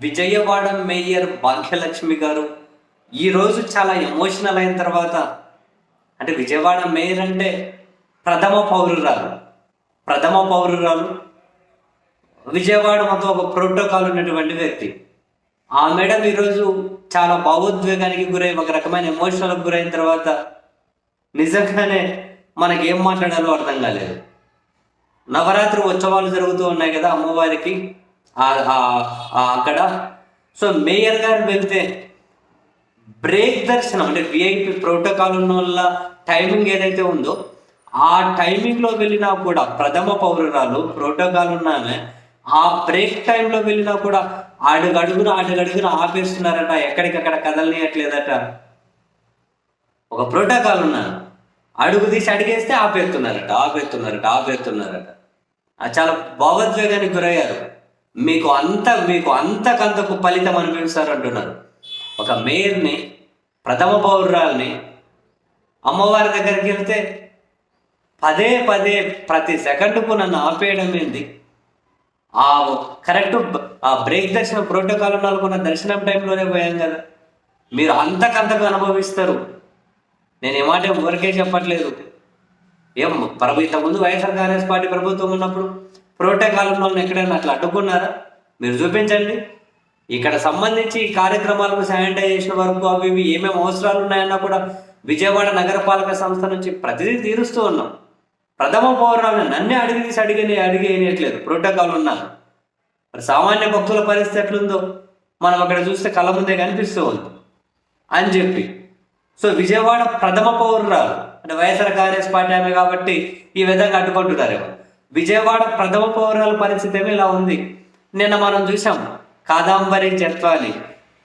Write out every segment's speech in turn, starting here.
Vijayawada mayor Bhagyalakshmi గారు ఈరోజు చాలా ఎమోషనల్ అయిన తర్వాత అంటే విజయవాడ మేయర్ అంటే ప్రథమ పౌరురాలు. ప్రథమ పౌరురాలు. విజయవాడ మొత్తం ఒక ప్రోటోకాల్ ఉన్నటువంటి వ్యక్తి. ఆ మేడం ఈరోజు చాలా భావోద్వేగానికి గురై ఒక రకమైన ఎమోషనల్కి గురైన తర్వాత నిజంగానే మనకి ఏం మాట్లాడాలో అర్థం కాలేదు. నవరాత్రి ఉత్సవాలు జరుగుతూ ఉన్నాయి కదా అమ్మవారికి. అక్కడ. సో మేయర్ గారు వెళ్తే బ్రేక్ దర్శనం అంటే విఐపి ప్రోటోకాల్ ఉన్న వల్ల టైమింగ్ ఏదైతే ఉందో ఆ టైమింగ్లో వెళ్ళినా కూడా ప్రథమ పౌరురాలు ప్రోటోకాల్ ఉన్నామే ఆ బ్రేక్ టైంలో వెళ్ళినా కూడా అడుగడుగున అడుగడుగున ఆపేస్తున్నారట ఎక్కడికక్కడ కదలనియట్లేదట. ఒక ప్రోటోకాల్ ఉన్నాను అడుగు తీసి అడిగేస్తే ఆపేస్తున్నారట ఆపేస్తున్నారట ఆపేస్తున్నారట. చాలా భావోద్వేగానికి గురయ్యారు. మీకు అంత మీకు అంతకంతకు ఫలితం అనిపిస్తారు అంటున్నారు. ఒక మేయర్ని ప్రథమ పౌరురాల్ని అమ్మవారి దగ్గరికి వెళ్తే పదే పదే ప్రతి సెకండ్కు నన్ను ఆపేయడం ఏంది? ఆ కరెక్ట్ ఆ బ్రేక్ దర్శనం ప్రోటోకాల్ ఉన్న దర్శనం టైంలోనే పోయాం కదా. మీరు అంతకంతకు అనుభవిస్తారు. నేను ఏమాటే ఊరికే చెప్పట్లేదు. ఏం ప్రభు ఇంతకుముందు వైఎస్ఆర్ కాంగ్రెస్ పార్టీ ప్రభుత్వం ఉన్నప్పుడు ప్రోటోకాల్ ఉన్న వాళ్ళని ఎక్కడైనా అట్లా అడ్డుకున్నారా? మీరు చూపించండి. ఇక్కడ సంబంధించి ఈ కార్యక్రమాలకు శానిటైజేషన్ వరకు అవి ఇవి ఏమేమి అవసరాలు ఉన్నాయన్నా కూడా విజయవాడ నగరపాలక సంస్థ నుంచి ప్రతిదీ తీరుస్తూ ఉన్నాం. ప్రథమ పౌరాలను నన్నే అడిగి తీసి అడిగి అడిగేయట్లేదు ప్రోటోకాల్ ఉన్నాను మరి సామాన్య భక్తుల పరిస్థితి ఎట్లుందో మనం అక్కడ చూస్తే కళ్ళ ముందే కనిపిస్తూ ఉంది. అని చెప్పి. సో విజయవాడ ప్రథమ పౌరురాలు అంటే వైఎస్ఆర్ కాంగ్రెస్ పార్టీ ఆమె కాబట్టి ఈ విధంగా అడ్డుకుంటున్నారేమో విజయవాడ ప్రథమ పౌరాల పరిస్థితి ఏమో ఇలా ఉంది. నిన్న మనం చూసాం కాదాంబరి జత్వాలి.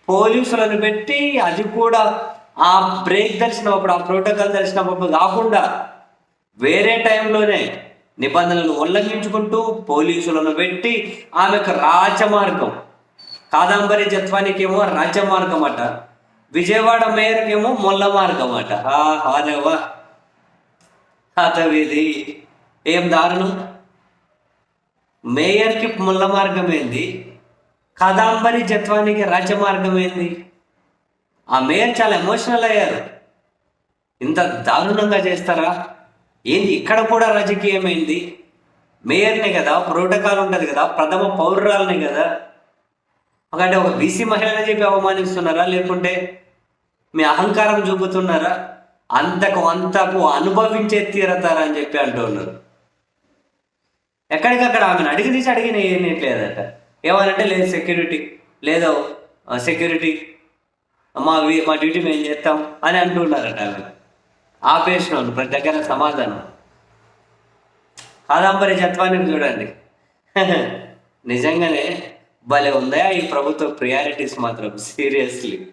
పోలీసులను పెట్టి అది కూడా ఆ బ్రేక్ దర్శనప్పుడు ఆ ప్రోటోకాల్ దర్శనప్పుడు కాకుండా వేరే టైంలోనే నిబంధనలు ఉల్లంఘించుకుంటూ పోలీసులను పెట్టి ఆమెకు రాజమార్గం. కాదంబరి జత్వానికి ఏమో రాజమార్గం అట. విజయవాడ మేయర్కి ఏమో మొల్ల మార్గం అట. ఆరేవా అతవిది ఏం దారుణం? మేయర్కి ముళ్ళ మార్గం ఏంది? కదాంబరి జత్వానికి రాజమార్గం ఏంది? ఆ మేయర్ చాలా ఎమోషనల్ అయ్యారు. ఇంత దారుణంగా చేస్తారా? ఏంది ఇక్కడ కూడా రాజకీయమైంది మేయర్ని కదా ప్రోటోకాల్ ఉంటుంది కదా ప్రథమ పౌరురాలని కదా? ఒకటి ఒక బీసీ మహిళని చెప్పి అవమానిస్తున్నారా? లేకుంటే మీ అహంకారం చూపుతున్నారా? అంతకు అంతకు అనుభవించే తీరతారా అని చెప్పి అంటున్నారు ఎక్కడికక్కడ ఆమెను అడిగి తీసి అడిగి నేయట్లేదట ఏమనంటే లేదు సెక్యూరిటీ లేదో సెక్యూరిటీ మా మా డ్యూటీ మేము చేస్తాం అని అంటున్నారట ఆమె వాళ్ళు ప్రతి దగ్గర సమాధానం. కాదంబరి చత్వాన్ని చూడండి. నిజంగానే భలే ఉందా ఈ ప్రభుత్వ ప్రియారిటీస్ మాత్రం సీరియస్లీ